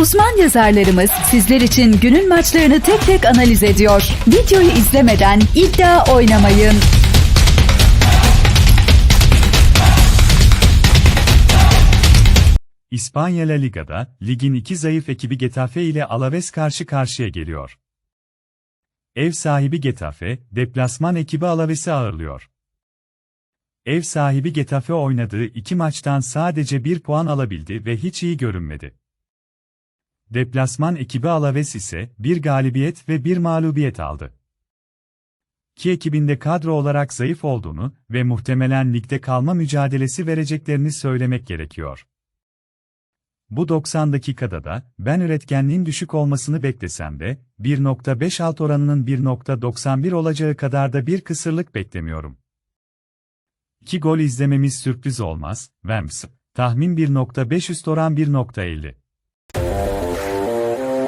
Uzman yazarlarımız sizler için günün maçlarını tek tek analiz ediyor. Videoyu izlemeden iddia oynamayın. İspanya La Liga'da, ligin iki zayıf ekibi Getafe ile Alaves karşı karşıya geliyor. Ev sahibi Getafe, deplasman ekibi Alaves'i ağırlıyor. Ev sahibi Getafe oynadığı iki maçtan sadece bir puan alabildi ve hiç iyi görünmedi. Deplasman ekibi Alaves ise bir galibiyet ve bir mağlubiyet aldı. İki ekibinde kadro olarak zayıf olduğunu ve muhtemelen ligde kalma mücadelesi vereceklerini söylemek gerekiyor. Bu 90 dakikada da ben üretkenliğin düşük olmasını beklesem de 1.5 alt oranının 1.91 olacağı kadar da bir kısırlık beklemiyorum. 2 gol izlememiz sürpriz olmaz. Vems. Tahmin 1.5 üst oran 1.50.